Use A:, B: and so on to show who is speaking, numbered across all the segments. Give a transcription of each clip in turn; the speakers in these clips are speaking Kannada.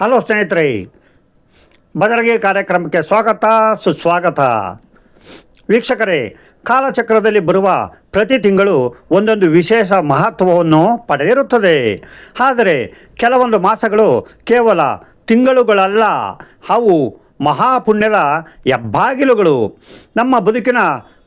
A: ಹಲೋ ಸ್ನೇಹಿತರೆ, ಬದರಗಿ ಕಾರ್ಯಕ್ರಮಕ್ಕೆ ಸ್ವಾಗತ, ಸುಸ್ವಾಗತ. ವೀಕ್ಷಕರೇ, ಕಾಲಚಕ್ರದಲ್ಲಿ ಬರುವ ಪ್ರತಿ ತಿಂಗಳು ಒಂದೊಂದು ವಿಶೇಷ ಮಹತ್ವವನ್ನು ಪಡೆದಿರುತ್ತದೆ. ಆದರೆ, ಕೆಲವೊಂದು ಮಾಸಗಳು ಕೇವಲ ತಿಂಗಳುಗಳಲ್ಲ, ಅವು ಮಹಾಪುಣ್ಯದ ಹೆಬ್ಬಾಗಿಲುಗಳು. ನಮ್ಮ ಬದುಕಿನ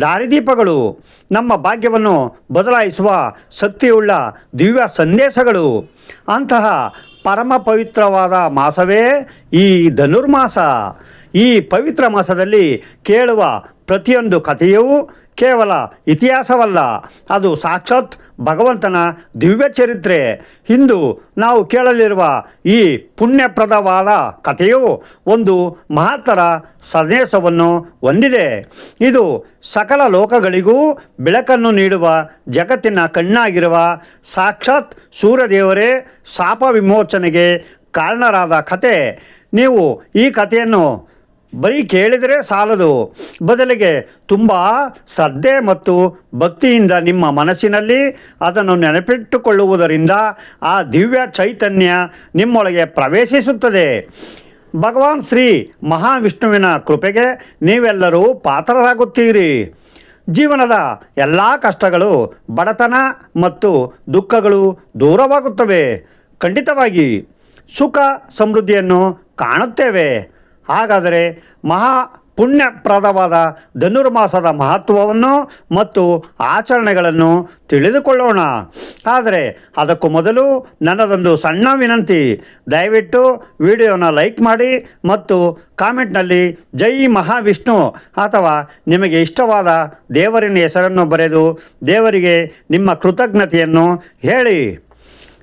A: ದಾರಿದೀಪಗಳು, ನಮ್ಮ ಭಾಗ್ಯವನ್ನು ಬದಲಾಯಿಸುವ ಶಕ್ತಿಯುಳ್ಳ ದಿವ್ಯ ಸಂದೇಶಗಳು. ಅಂತಹ ಪರಮ ಪವಿತ್ರವಾದ ಮಾಸವೇ ಈ ಧನುರ್ಮಾಸ. ಈ ಪವಿತ್ರ ಮಾಸದಲ್ಲಿ ಕೇಳುವ ಪ್ರತಿಯೊಂದು ಕಥೆಯೂ ಕೇವಲ ಇತಿಹಾಸವಲ್ಲ, ಅದು ಸಾಕ್ಷಾತ್ ಭಗವಂತನ ದಿವ್ಯ ಚರಿತ್ರೆ. ಇಂದು ನಾವು ಕೇಳಲಿರುವ ಈ ಪುಣ್ಯಪ್ರದವಾದ ಕಥೆಯು ಒಂದು ಮಹತ್ತರ ಸಂದೇಶವನ್ನು ಹೊಂದಿದೆ. ಇದು ಸಕಲ ಲೋಕಗಳಿಗೂ ಬೆಳಕನ್ನು ನೀಡುವ ಜಗತ್ತಿನ ಕಣ್ಣಾಗಿರುವ ಸಾಕ್ಷಾತ್ ಸೂರ್ಯದೇವರೇ ಶಾಪ ವಿಮೋಚನೆಗೆ ಕಾರಣರಾದ ಕತೆ ನೀವು ಈ ಕಥೆಯನ್ನು ಬರೀ ಕೇಳಿದರೆ ಸಾಲದು. ಬದಲಿಗೆ ತುಂಬ ಶ್ರದ್ಧೆ ಮತ್ತು ಭಕ್ತಿಯಿಂದ ನಿಮ್ಮ ಮನಸ್ಸಿನಲ್ಲಿ ಅದನ್ನು ನೆನಪಿಟ್ಟುಕೊಳ್ಳುವುದರಿಂದ ಆ ದಿವ್ಯ ಚೈತನ್ಯ ನಿಮ್ಮೊಳಗೆ ಪ್ರವೇಶಿಸುತ್ತದೆ. ಭಗವಾನ್ ಶ್ರೀ ಮಹಾವಿಷ್ಣುವಿನ ಕೃಪೆಗೆ ನೀವೆಲ್ಲರೂ ಪಾತ್ರರಾಗುತ್ತೀರಿ. ಜೀವನದ ಎಲ್ಲ ಕಷ್ಟಗಳು, ಬಡತನ ಮತ್ತು ದುಃಖಗಳು ದೂರವಾಗುತ್ತವೆ. ಖಂಡಿತವಾಗಿ ಸುಖ ಸಮೃದ್ಧಿಯನ್ನು ಕಾಣುತ್ತೇವೆ. ಹಾಗಾದರೆ ಮಹಾ ಪುಣ್ಯಪ್ರದವಾದ ಧನುರ್ಮಾಸದ ಮಹತ್ವವನ್ನು ಮತ್ತು ಆಚರಣೆಗಳನ್ನು ತಿಳಿದುಕೊಳ್ಳೋಣ. ಆದರೆ ಅದಕ್ಕೂ ಮೊದಲು ನನ್ನದೊಂದು ಸಣ್ಣ ವಿನಂತಿ. ದಯವಿಟ್ಟು ವಿಡಿಯೋನ ಲೈಕ್ ಮಾಡಿ ಮತ್ತು ಕಾಮೆಂಟ್ನಲ್ಲಿ ಜೈ ಮಹಾವಿಷ್ಣು ಅಥವಾ ನಿಮಗೆ ಇಷ್ಟವಾದ ದೇವರಿನ ಹೆಸರನ್ನು ಬರೆದು ದೇವರಿಗೆ ನಿಮ್ಮ ಕೃತಜ್ಞತೆಯನ್ನು ಹೇಳಿ.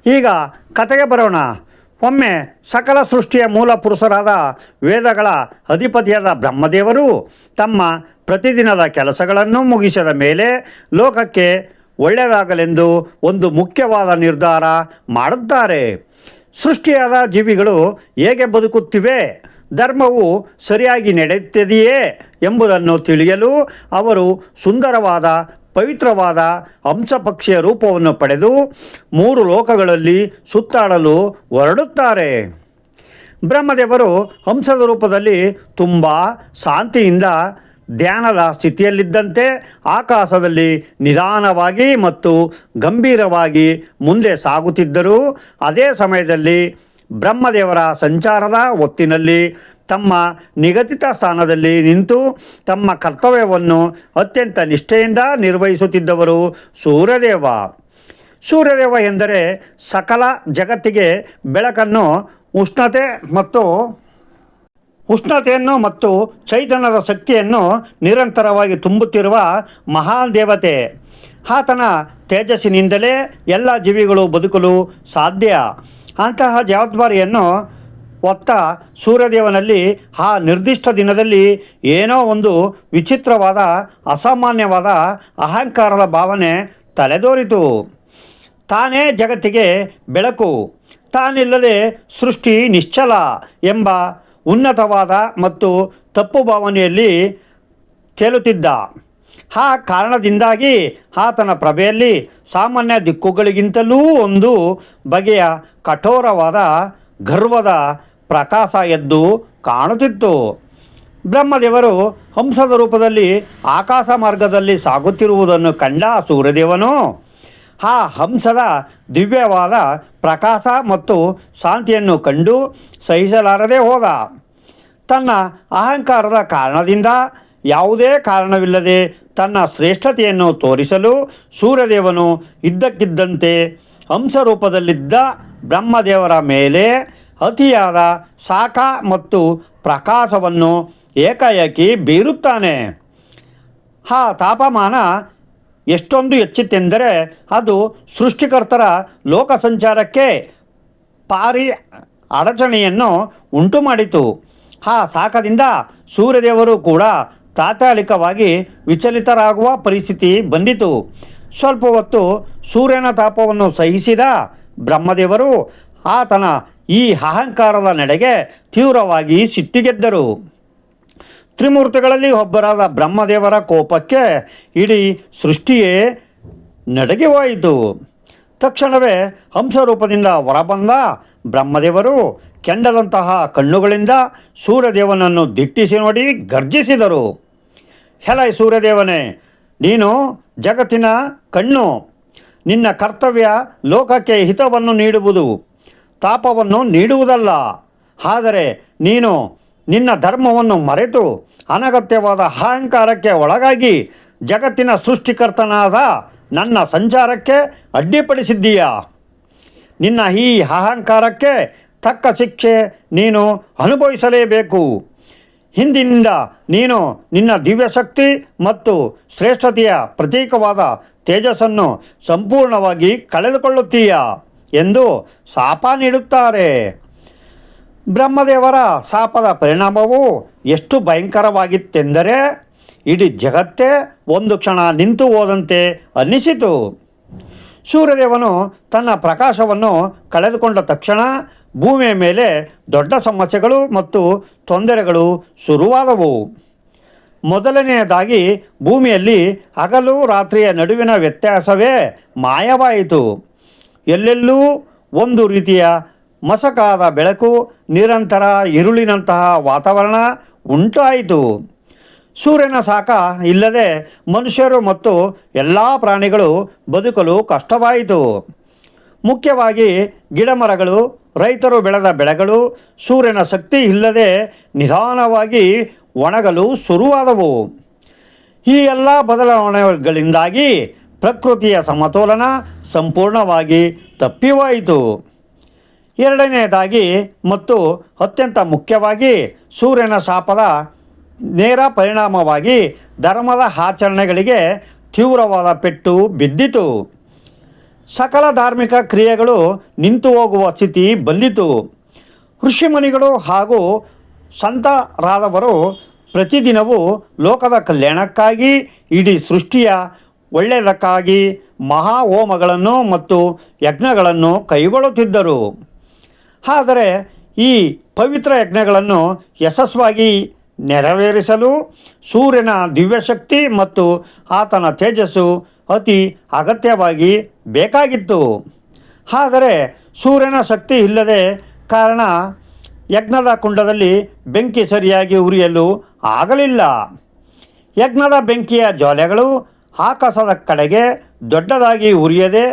A: ಈಗ ಕತೆಗೆ ಬರೋಣ. ಒಮ್ಮೆ ಸಕಲ ಸೃಷ್ಟಿಯ ಮೂಲ ಪುರುಷರಾದ ವೇದಗಳ ಅಧಿಪತಿಯಾದ ಬ್ರಹ್ಮದೇವರು ತಮ್ಮ ಪ್ರತಿದಿನದ ಕೆಲಸಗಳನ್ನು ಮುಗಿಸಿದ ಮೇಲೆ ಲೋಕಕ್ಕೆ ಒಳ್ಳೆಯದಾಗಲೆಂದು ಒಂದು ಮುಖ್ಯವಾದ ನಿರ್ಧಾರ ಮಾಡುತ್ತಾರೆ. ಸೃಷ್ಟಿಯಾದ ಜೀವಿಗಳು ಹೇಗೆ ಬದುಕುತ್ತಿವೆ? ಧರ್ಮವು ಸರಿಯಾಗಿ ನಡೆಯುತ್ತಿದೆಯೇ ಎಂಬುದನ್ನು ತಿಳಿಯಲು ಅವರು ಸುಂದರವಾದ ಪವಿತ್ರವಾದ ಹಂಸಪಕ್ಷಿಯ ರೂಪವನ್ನು ಪಡೆದು ಮೂರು ಲೋಕಗಳಲ್ಲಿ ಸುತ್ತಾಡಲು ಹೊರಡುತ್ತಾರೆ. ಬ್ರಹ್ಮದೇವರು ಹಂಸದ ರೂಪದಲ್ಲಿ ತುಂಬ ಶಾಂತಿಯಿಂದ ಧ್ಯಾನದ ಸ್ಥಿತಿಯಲ್ಲಿದ್ದಂತೆ ಆಕಾಶದಲ್ಲಿ ನಿಧಾನವಾಗಿ ಮತ್ತು ಗಂಭೀರವಾಗಿ ಮುಂದೆ ಸಾಗುತ್ತಿದ್ದರು. ಅದೇ ಸಮಯದಲ್ಲಿ ಬ್ರಹ್ಮದೇವರ ಸಂಚಾರದ ಹೊತ್ತಿನಲ್ಲಿ ತಮ್ಮ ನಿಗದಿತ ಸ್ಥಾನದಲ್ಲಿ ನಿಂತು ತಮ್ಮ ಕರ್ತವ್ಯವನ್ನು ಅತ್ಯಂತ ನಿಷ್ಠೆಯಿಂದ ನಿರ್ವಹಿಸುತ್ತಿದ್ದವರು ಸೂರ್ಯದೇವ. ಸೂರ್ಯದೇವ ಎಂದರೆ ಸಕಲ ಜಗತ್ತಿಗೆ ಬೆಳಕನ್ನು, ಉಷ್ಣತೆ ಮತ್ತು ಉಷ್ಣತೆಯನ್ನು ಮತ್ತು ಚೈತನ್ಯದ ಶಕ್ತಿಯನ್ನು ನಿರಂತರವಾಗಿ ತುಂಬುತ್ತಿರುವ ಮಹಾನ್ ದೇವತೆ. ಆತನ ತೇಜಸ್ಸಿನಿಂದಲೇ ಎಲ್ಲ ಜೀವಿಗಳು ಬದುಕಲು ಸಾಧ್ಯ. ಅಂತಹ ಜವಾಬ್ದಾರಿಯನ್ನು ಒತ್ತ ಸೂರ್ಯದೇವನಲ್ಲಿ ಆ ನಿರ್ದಿಷ್ಟ ದಿನದಲ್ಲಿ ಏನೋ ಒಂದು ವಿಚಿತ್ರವಾದ, ಅಸಾಮಾನ್ಯವಾದ, ಅಹಂಕಾರದ ಭಾವನೆ ತಲೆದೋರಿತು. ತಾನೇ ಜಗತ್ತಿಗೆ ಬೆಳಕು, ತಾನಿಲ್ಲದೆ ಸೃಷ್ಟಿ ನಿಶ್ಚಲ ಎಂಬ ಉನ್ನತವಾದ ಮತ್ತು ತಪ್ಪು ಭಾವನೆಯಲ್ಲಿ ತೇಲುತ್ತಿದ್ದ. ಆ ಕಾರಣದಿಂದಾಗಿ ಆತನ ಪ್ರಭೆಯಲ್ಲಿ ಸಾಮಾನ್ಯ ದಿಕ್ಕುಗಳಿಗಿಂತಲೂ ಒಂದು ಬಗೆಯ ಕಠೋರವಾದ ಗರ್ವದ ಪ್ರಕಾಶ ಎದ್ದು ಕಾಣುತ್ತಿತ್ತು. ಬ್ರಹ್ಮದೇವರು ಹಂಸದ ರೂಪದಲ್ಲಿ ಆಕಾಶ ಮಾರ್ಗದಲ್ಲಿ ಸಾಗುತ್ತಿರುವುದನ್ನು ಕಂಡ ಸೂರ್ಯದೇವನು ಆ ಹಂಸದ ದಿವ್ಯವಾದ ಪ್ರಕಾಶ ಮತ್ತು ಶಾಂತಿಯನ್ನು ಕಂಡು ಸಹಿಸಲಾರದೆ ಹೋದ. ತನ್ನ ಅಹಂಕಾರದ ಕಾರಣದಿಂದ ಯಾವುದೇ ಕಾರಣವಿಲ್ಲದೆ ತನ್ನ ಶ್ರೇಷ್ಠತೆಯನ್ನು ತೋರಿಸಲು ಸೂರ್ಯದೇವನು ಇದ್ದಕ್ಕಿದ್ದಂತೆ ಹಂಸರೂಪದಲ್ಲಿದ್ದ ಬ್ರಹ್ಮದೇವರ ಮೇಲೆ ಅತಿಯಾದ ಶಾಖ ಮತ್ತು ಪ್ರಕಾಶವನ್ನು ಏಕಾಏಕಿ ಬೀರುತ್ತಾನೆ. ಆ ತಾಪಮಾನ ಎಷ್ಟೊಂದು ಹೆಚ್ಚಿತೆಂದರೆ ಅದು ಸೃಷ್ಟಿಕರ್ತರ ಲೋಕ ಸಂಚಾರಕ್ಕೆ ಪಾರಿ ಅಡಚಣೆಯನ್ನು ಉಂಟು ಮಾಡಿತು ಆ ಶಾಖದಿಂದ ಸೂರ್ಯದೇವರು ಕೂಡ ತಾತ್ಕಾಲಿಕವಾಗಿ ವಿಚಲಿತರಾಗುವ ಪರಿಸ್ಥಿತಿ ಬಂದಿತು. ಸ್ವಲ್ಪ ಹೊತ್ತು ಸೂರ್ಯನ ತಾಪವನ್ನು ಸಹಿಸಿದ ಬ್ರಹ್ಮದೇವರು ಆತನ ಈ ಅಹಂಕಾರದ ನಡೆಗೆ ತೀವ್ರವಾಗಿ ಸಿಟ್ಟಿಗೆದ್ದರು. ತ್ರಿಮೂರ್ತಿಗಳಲ್ಲಿ ಒಬ್ಬರಾದ ಬ್ರಹ್ಮದೇವರ ಕೋಪಕ್ಕೆ ಇಡೀ ಸೃಷ್ಟಿಯೇ ನಡಗಿ ಹೋಯಿತು. ತಕ್ಷಣವೇ ಹಂಸರೂಪದಿಂದ ಹೊರಬಂದ ಬ್ರಹ್ಮದೇವರು ಕೆಂಡದಂತಹ ಕಣ್ಣುಗಳಿಂದ ಸೂರ್ಯದೇವನನ್ನು ದಿಟ್ಟಿಸಿ ನೋಡಿ ಗರ್ಜಿಸಿದರು. ಹೆಲೈ ಸೂರ್ಯದೇವನೇ, ನೀನು ಜಗತ್ತಿನ ಕಣ್ಣು, ನಿನ್ನ ಕರ್ತವ್ಯ ಲೋಕಕ್ಕೆ ಹಿತವನ್ನು ನೀಡುವುದು, ತಾಪವನ್ನು ನೀಡುವುದಲ್ಲ. ಆದರೆ ನೀನು ನಿನ್ನ ಧರ್ಮವನ್ನು ಮರೆತು ಅನಗತ್ಯವಾದ ಅಹಂಕಾರಕ್ಕೆ ಒಳಗಾಗಿ ಜಗತ್ತಿನ ಸೃಷ್ಟಿಕರ್ತನಾದ ನನ್ನ ಸಂಚಾರಕ್ಕೆ ಅಡ್ಡಿಪಡಿಸಿದ್ದೀಯಾ? ನಿನ್ನ ಈ ಅಹಂಕಾರಕ್ಕೆ ತಕ್ಕ ಶಿಕ್ಷೆ ನೀನು ಅನುಭವಿಸಲೇಬೇಕು. ಹಿಂದಿನಿಂದ ನೀನು ನಿನ್ನ ದಿವ್ಯಶಕ್ತಿ ಮತ್ತು ಶ್ರೇಷ್ಠತೆಯ ಪ್ರತೀಕವಾದ ತೇಜಸ್ಸನ್ನು ಸಂಪೂರ್ಣವಾಗಿ ಕಳೆದುಕೊಳ್ಳುತ್ತೀಯ ಎಂದು ಶಾಪ ನೀಡುತ್ತಾರೆ. ಬ್ರಹ್ಮದೇವರ ಶಾಪದ ಪರಿಣಾಮವು ಎಷ್ಟು ಭಯಂಕರವಾಗಿತ್ತೆಂದರೆ ಇಡೀ ಜಗತ್ತೇ ಒಂದು ಕ್ಷಣ ನಿಂತು ಹೋದಂತೆ ಅನ್ನಿಸಿತು. ಸೂರ್ಯದೇವನು ತನ್ನ ಪ್ರಕಾಶವನ್ನು ಕಳೆದುಕೊಂಡ ತಕ್ಷಣ ಭೂಮಿಯ ಮೇಲೆ ದೊಡ್ಡ ಸಮಸ್ಯೆಗಳು ಮತ್ತು ತೊಂದರೆಗಳು ಶುರುವಾದವು. ಮೊದಲನೆಯದಾಗಿ ಭೂಮಿಯಲ್ಲಿ ಹಗಲು ರಾತ್ರಿಯ ನಡುವಿನ ವ್ಯತ್ಯಾಸವೇ ಮಾಯವಾಯಿತು. ಎಲ್ಲೆಲ್ಲೂ ಒಂದು ರೀತಿಯ ಮಸಕಾದ ಬೆಳಕು, ನಿರಂತರ ಇರುಳಿನಂತಹ ವಾತಾವರಣ ಉಂಟಾಯಿತು. ಸೂರ್ಯನ ಸಾಕ ಇಲ್ಲದೆ ಮನುಷ್ಯರು ಮತ್ತು ಎಲ್ಲ ಪ್ರಾಣಿಗಳು ಬದುಕಲು ಕಷ್ಟವಾಯಿತು. ಮುಖ್ಯವಾಗಿ ಗಿಡಮರಗಳು, ರೈತರು ಬೆಳೆದ ಬೆಳೆಗಳು, ಸೂರ್ಯನ ಶಕ್ತಿ ಇಲ್ಲದೆ ನಿಧಾನವಾಗಿ ಒಣಗಲು ಶುರುವಾದವು. ಈ ಎಲ್ಲ ಬದಲಾವಣೆಗಳಿಂದಾಗಿ ಪ್ರಕೃತಿಯ ಸಮತೋಲನ ಸಂಪೂರ್ಣವಾಗಿ ತಪ್ಪಿವಾಯಿತು. ಎರಡನೆಯದಾಗಿ ಮತ್ತು ಅತ್ಯಂತ ಮುಖ್ಯವಾಗಿ ಸೂರ್ಯನ ಶಾಪದ ನೇರ ಪರಿಣಾಮವಾಗಿ ಧರ್ಮದ ಆಚರಣೆಗಳಿಗೆ ತೀವ್ರವಾದ ಪೆಟ್ಟು ಬಿದ್ದಿತು. ಸಕಲ ಧಾರ್ಮಿಕ ಕ್ರಿಯೆಗಳು ನಿಂತು ಹೋಗುವ ಸ್ಥಿತಿ ಬಂದಿತು. ಋಷಿಮುನಿಗಳು ಹಾಗೂ ಸಂತರಾದವರು ಪ್ರತಿದಿನವೂ ಲೋಕದ ಕಲ್ಯಾಣಕ್ಕಾಗಿ ಇಡೀ ಸೃಷ್ಟಿಯ ಒಳ್ಳೆಯದಕ್ಕಾಗಿ ಮಹಾ ಹೋಮಗಳನ್ನು ಮತ್ತು ಯಜ್ಞಗಳನ್ನು ಕೈಗೊಳ್ಳುತ್ತಿದ್ದರು. ಆದರೆ ಈ ಪವಿತ್ರ ಯಜ್ಞಗಳನ್ನು ಯಶಸ್ವಾಗಿ ನೆರವೇರಿಸಲು ಸೂರ್ಯನ ದಿವ್ಯಶಕ್ತಿ ಮತ್ತು ಆತನ ತೇಜಸ್ಸು ಅತಿ ಅಗತ್ಯವಾಗಿ ಬೇಕಾಗಿತ್ತು. ಆದರೆ ಸೂರ್ಯನ ಶಕ್ತಿ ಇಲ್ಲದೆ ಕಾರಣ ಯಜ್ಞದ ಕುಂಡದಲ್ಲಿ ಬೆಂಕಿ ಸರಿಯಾಗಿ ಉರಿಯಲು ಆಗಲಿಲ್ಲ. ಯಜ್ಞದ ಬೆಂಕಿಯ ಜ್ವಾಲೆಗಳು ಆಕಾಶದ ಕಡೆಗೆ ದೊಡ್ಡದಾಗಿ ಉರಿಯದೆ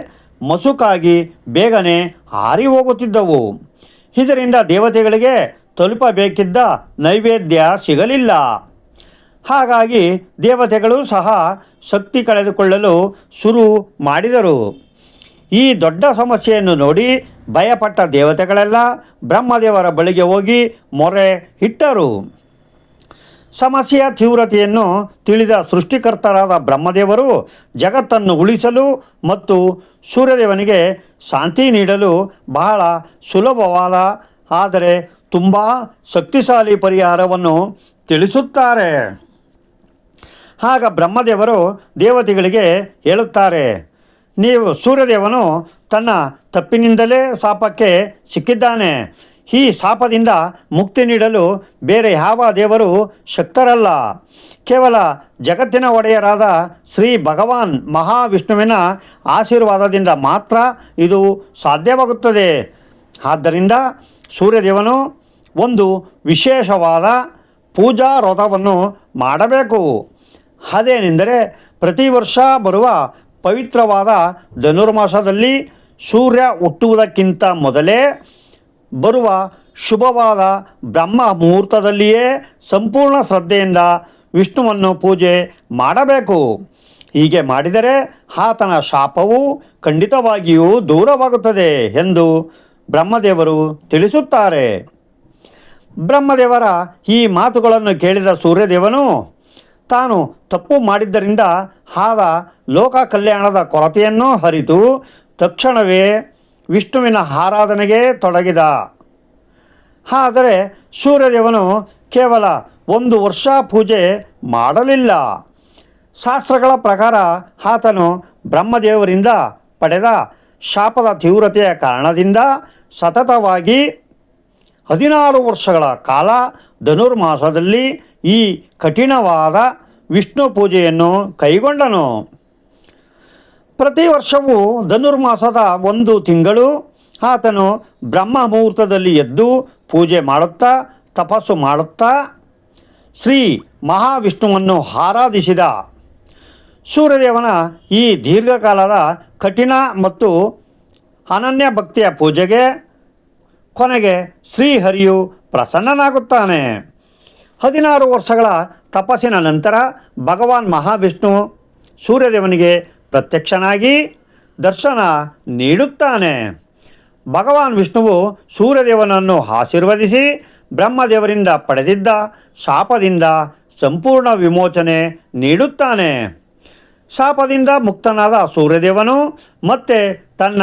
A: ಮಸುಕಾಗಿ ಬೇಗನೆ ಹಾರಿ ಹೋಗುತ್ತಿದ್ದವು. ಇದರಿಂದ ದೇವತೆಗಳಿಗೆ ತಲುಪಬೇಕಿದ್ದ ನೈವೇದ್ಯ ಸಿಗಲಿಲ್ಲ. ಹಾಗಾಗಿ ದೇವತೆಗಳು ಸಹ ಶಕ್ತಿ ಕಳೆದುಕೊಳ್ಳಲು ಶುರು ಮಾಡಿದರು. ಈ ದೊಡ್ಡ ಸಮಸ್ಯೆಯನ್ನು ನೋಡಿ ಭಯಪಟ್ಟ ದೇವತೆಗಳೆಲ್ಲ ಬ್ರಹ್ಮದೇವರ ಬಳಿಗೆ ಹೋಗಿ ಮೊರೆ ಇಟ್ಟರು. ಸಮಸ್ಯೆಯ ತೀವ್ರತೆಯನ್ನು ತಿಳಿದ ಸೃಷ್ಟಿಕರ್ತರಾದ ಬ್ರಹ್ಮದೇವರು ಜಗತ್ತನ್ನು ಉಳಿಸಲು ಮತ್ತು ಸೂರ್ಯದೇವನಿಗೆ ಶಾಂತಿ ನೀಡಲು ಬಹಳ ಸುಲಭವಾದ, ಆದರೆ ತುಂಬ ಶಕ್ತಿಶಾಲಿ ಪರಿಹಾರವನ್ನು ತಿಳಿಸುತ್ತಾರೆ. ಆಗ ಬ್ರಹ್ಮದೇವರು ದೇವತೆಗಳಿಗೆ ಹೇಳುತ್ತಾರೆ, ನೀವು ಸೂರ್ಯದೇವನು ತನ್ನ ತಪ್ಪಿನಿಂದಲೇ ಶಾಪಕ್ಕೆ ಸಿಕ್ಕಿದ್ದಾನೆ. ಈ ಶಾಪದಿಂದ ಮುಕ್ತಿ ನೀಡಲು ಬೇರೆ ಯಾವ ದೇವರು ಶಕ್ತರಲ್ಲ. ಕೇವಲ ಜಗತ್ತಿನ ಒಡೆಯರಾದ ಶ್ರೀ ಭಗವಾನ್ ಮಹಾವಿಷ್ಣುವಿನ ಆಶೀರ್ವಾದದಿಂದ ಮಾತ್ರ ಇದು ಸಾಧ್ಯವಾಗುತ್ತದೆ. ಆದ್ದರಿಂದ ಸೂರ್ಯದೇವನು ಒಂದು ವಿಶೇಷವಾದ ಪೂಜಾ ವ್ರತವನ್ನು ಮಾಡಬೇಕು. ಅದೇನೆಂದರೆ ಪ್ರತಿ ವರ್ಷ ಬರುವ ಪವಿತ್ರವಾದ ಧನುರ್ಮಾಸದಲ್ಲಿ ಸೂರ್ಯ ಹುಟ್ಟುವುದಕ್ಕಿಂತ ಮೊದಲೇ ಬರುವ ಶುಭವಾದ ಬ್ರಹ್ಮ ಮುಹೂರ್ತದಲ್ಲಿಯೇ ಸಂಪೂರ್ಣ ಶ್ರದ್ಧೆಯಿಂದ ವಿಷ್ಣುವನ್ನು ಪೂಜೆ ಮಾಡಬೇಕು. ಹೀಗೆ ಮಾಡಿದರೆ ಆತನ ಶಾಪವು ಖಂಡಿತವಾಗಿಯೂ ದೂರವಾಗುತ್ತದೆ ಎಂದು ಬ್ರಹ್ಮದೇವರು ತಿಳಿಸುತ್ತಾರೆ. ಬ್ರಹ್ಮದೇವರ ಈ ಮಾತುಗಳನ್ನು ಕೇಳಿದ ಸೂರ್ಯದೇವನು, ತಾನು ತಪ್ಪು ಮಾಡಿದ್ದರಿಂದ ಆದ ಲೋಕ ಕಲ್ಯಾಣದ ಕೊರತೆಯನ್ನು ಹರಿತು ತಕ್ಷಣವೇ ವಿಷ್ಣುವಿನ ಆರಾಧನೆಗೆ ತೊಡಗಿದ. ಆದರೆ ಸೂರ್ಯದೇವನು ಕೇವಲ ಒಂದು ವರ್ಷ ಪೂಜೆ ಮಾಡಲಿಲ್ಲ. ಶಾಸ್ತ್ರಗಳ ಪ್ರಕಾರ ಆತನು ಬ್ರಹ್ಮದೇವರಿಂದ ಪಡೆದ ಶಾಪದ ತೀವ್ರತೆಯ ಕಾರಣದಿಂದ ಸತತವಾಗಿ ಹದಿನಾರು ವರ್ಷಗಳ ಕಾಲ ಧನುರ್ಮಾಸದಲ್ಲಿ ಈ ಕಠಿಣವಾದ ವಿಷ್ಣು ಪೂಜೆಯನ್ನು ಕೈಗೊಂಡನು. ಪ್ರತಿ ವರ್ಷವೂ ಧನುರ್ಮಾಸದ ಒಂದು ತಿಂಗಳು ಆತನು ಬ್ರಹ್ಮ ಮುಹೂರ್ತದಲ್ಲಿ ಎದ್ದು ಪೂಜೆ ಮಾಡುತ್ತಾ, ತಪಸ್ಸು ಮಾಡುತ್ತಾ, ಶ್ರೀ ಮಹಾವಿಷ್ಣುವನ್ನು ಆರಾಧಿಸಿದ. ಸೂರ್ಯದೇವನ ಈ ದೀರ್ಘಕಾಲದ ಕಠಿಣ ಮತ್ತು ಅನನ್ಯ ಭಕ್ತಿಯ ಪೂಜೆಗೆ ಕೊನೆಗೆ ಶ್ರೀಹರಿಯು ಪ್ರಸನ್ನನಾಗುತ್ತಾನೆ. ಹದಿನಾರು ವರ್ಷಗಳ ತಪಸ್ಸಿನ ನಂತರ ಭಗವಾನ್ ಮಹಾವಿಷ್ಣು ಸೂರ್ಯದೇವನಿಗೆ ಪ್ರತ್ಯಕ್ಷನಾಗಿ ದರ್ಶನ ನೀಡುತ್ತಾನೆ. ಭಗವಾನ್ ವಿಷ್ಣುವು ಸೂರ್ಯದೇವನನ್ನು ಆಶೀರ್ವದಿಸಿ ಬ್ರಹ್ಮದೇವರಿಂದ ಪಡೆದಿದ್ದ ಶಾಪದಿಂದ ಸಂಪೂರ್ಣ ವಿಮೋಚನೆ ನೀಡುತ್ತಾನೆ. ಶಾಪದಿಂದ ಮುಕ್ತನಾದ ಸೂರ್ಯದೇವನು ಮತ್ತೆ ತನ್ನ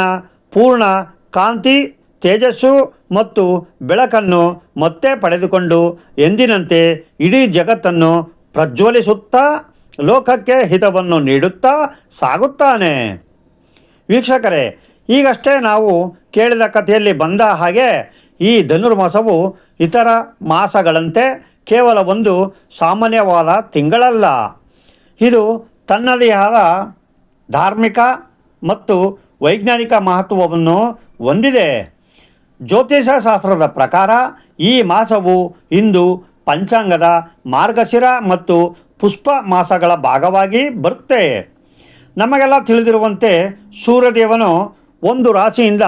A: ಪೂರ್ಣ ಕಾಂತಿ ತೇಜಸ್ಸು ಮತ್ತು ಬೆಳಕನ್ನು ಮತ್ತೆ ಪಡೆದುಕೊಂಡು ಎಂದಿನಂತೆ ಇಡೀ ಜಗತ್ತನ್ನು ಪ್ರಜ್ವಲಿಸುತ್ತಾ, ಲೋಕಕ್ಕೆ ಹಿತವನ್ನು ನೀಡುತ್ತಾ ಸಾಗುತ್ತಾನೆ. ವೀಕ್ಷಕರೇ, ಈಗಷ್ಟೇ ನಾವು ಕೇಳಿದ ಕಥೆಯಲ್ಲಿ ಬಂದ ಹಾಗೆ ಈ ಧನುರ್ಮಾಸವು ಇತರ ಮಾಸಗಳಂತೆ ಕೇವಲ ಒಂದು ಸಾಮಾನ್ಯವಾದ ತಿಂಗಳಲ್ಲ. ಇದು ತನ್ನದೇ ಆದ ಧಾರ್ಮಿಕ ಮತ್ತು ವೈಜ್ಞಾನಿಕ ಮಹತ್ವವನ್ನು ಹೊಂದಿದೆ. ಜ್ಯೋತಿಷ ಶಾಸ್ತ್ರದ ಪ್ರಕಾರ ಈ ಮಾಸವು ಇಂದು ಪಂಚಾಂಗದ ಮಾರ್ಗಶಿರ ಮತ್ತು ಪುಷ್ಪ ಮಾಸಗಳ ಭಾಗವಾಗಿ ಬರುತ್ತೆ. ನಮಗೆಲ್ಲ ತಿಳಿದಿರುವಂತೆ ಸೂರ್ಯದೇವನು ಒಂದು ರಾಶಿಯಿಂದ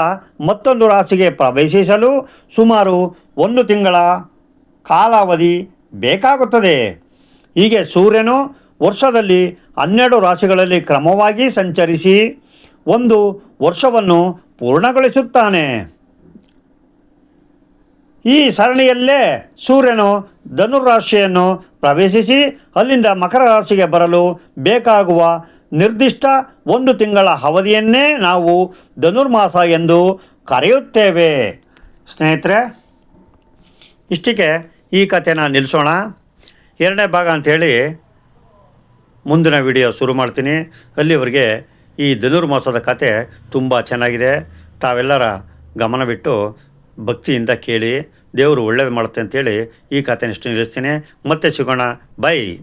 A: ಮತ್ತೊಂದು ರಾಶಿಗೆ ಪ್ರವೇಶಿಸಲು ಸುಮಾರು ಒಂದು ತಿಂಗಳ ಕಾಲಾವಧಿ ಬೇಕಾಗುತ್ತದೆ. ಹೀಗೆ ಸೂರ್ಯನು ವರ್ಷದಲ್ಲಿ ಹನ್ನೆರಡು ರಾಶಿಗಳಲ್ಲಿ ಕ್ರಮವಾಗಿ ಸಂಚರಿಸಿ ಒಂದು ವರ್ಷವನ್ನು ಪೂರ್ಣಗೊಳಿಸುತ್ತಾನೆ. ಈ ಸರಣಿಯಲ್ಲೇ ಸೂರ್ಯನು ಧನುರಾಶಿಯನ್ನು ಪ್ರವೇಶಿಸಿ ಅಲ್ಲಿಂದ ಮಕರ ರಾಶಿಗೆ ಬರಲು ಬೇಕಾಗುವ ನಿರ್ದಿಷ್ಟ ಒಂದು ತಿಂಗಳ ಅವಧಿಯನ್ನೇ ನಾವು ಧನುರ್ಮಾಸ ಎಂದು ಕರೆಯುತ್ತೇವೆ. ಸ್ನೇಹಿತರೆ ಇಷ್ಟಕ್ಕೆ ಈ ಕಥೆನ ನಿಲ್ಲಿಸೋಣ ಎರಡನೇ ಭಾಗ ಅಂಥೇಳಿ ಮುಂದಿನ ವಿಡಿಯೋ ಶುರು ಮಾಡ್ತೀನಿ. ಅಲ್ಲಿವರೆಗೆ ಈ ಧನುರ್ಮಾಸದ ಕತೆ ತುಂಬ ಚೆನ್ನಾಗಿದೆ. ತಾವೆಲ್ಲರ ಗಮನವಿಟ್ಟು ಭಕ್ತಿಯಿಂದ ಕೇಳಿ ದೇವರು ಒಳ್ಳೇದು ಮಾಡುತ್ತೆ ಅಂತೇಳಿ ಈ ಕಥೆನಿಷ್ಟು ನಿಲ್ಲಿಸ್ತೀನಿ. ಮತ್ತೆ ಸಿಗೋಣ. ಬೈ